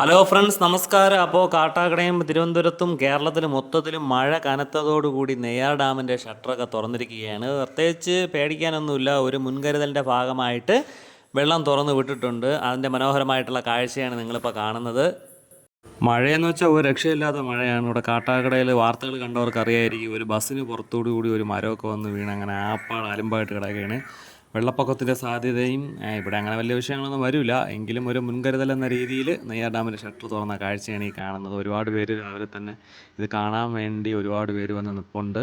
Hello friends നമസ്കാരം. അപ്പോൾ കാട്ടാക്കടയും തിരുവനന്തപുരത്തും കേരളത്തിലും മൊത്തത്തിലും മഴ കനത്തതോടുകൂടി നെയ്യാർ ഡാമിന്റെ ഷട്ടറൊക്കെ തുറന്നിരിക്കുകയാണ്. പ്രത്യേകിച്ച് പേടിക്കാനൊന്നുമില്ല. ഒരു മുൻകരുതലിന്റെ ഭാഗമായിട്ട് വെള്ളം തുറന്നു വിട്ടിട്ടുണ്ട്. അതിന്റെ മനോഹരമായിട്ടുള്ള കാഴ്ചയാണ് നിങ്ങളിപ്പോൾ കാണുന്നത്. മഴയെന്ന് വെച്ചാൽ ഒരു രക്ഷയില്ലാത്ത മഴയാണ്. ഇവിടെ കാട്ടാക്കടയിൽ വാർത്തകൾ കണ്ടവർക്ക് അറിയായിരിക്കും ഒരു ബസ്സിന് പുറത്തോടു കൂടി ഒരു മരമൊക്കെ വന്ന് വീണ് അങ്ങനെ ആപ്പാട് അലമ്പായിട്ട് കിടക്കുകയാണ്. വെള്ളപ്പൊക്കത്തിന്റെ സാധ്യതയും ഇവിടെ അങ്ങനെ വലിയ വിഷയങ്ങളൊന്നും വരില്ല. എങ്കിലും ഒരു മുൻകരുതൽ എന്ന രീതിയിൽ നെയ്യാർ ഡാമിന്റെ ഷട്ടർ തുറന്ന കാഴ്ചയാണ് ഈ കാണുന്നത്. ഒരുപാട് പേര് രാവിലെ തന്നെ ഇത് കാണാൻ വേണ്ടി ഒരുപാട് പേര് വന്ന് നിൽപ്പുണ്ട്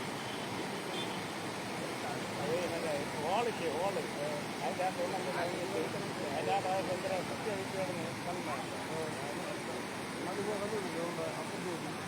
ಸಿ ಹೋಲು ಆಯ್ತು ಅದು ನಮಗೆ ನನಗೆ ಅದಾದ ಬಂದರೆ ಸತ್ಯ ವಿಷಯವನ್ನು ಬಂದ್ ಮಾಡ್ತಾರೆ ಮದುವೆ ಒಂದು ಅಪ್ಪದು ನಾನು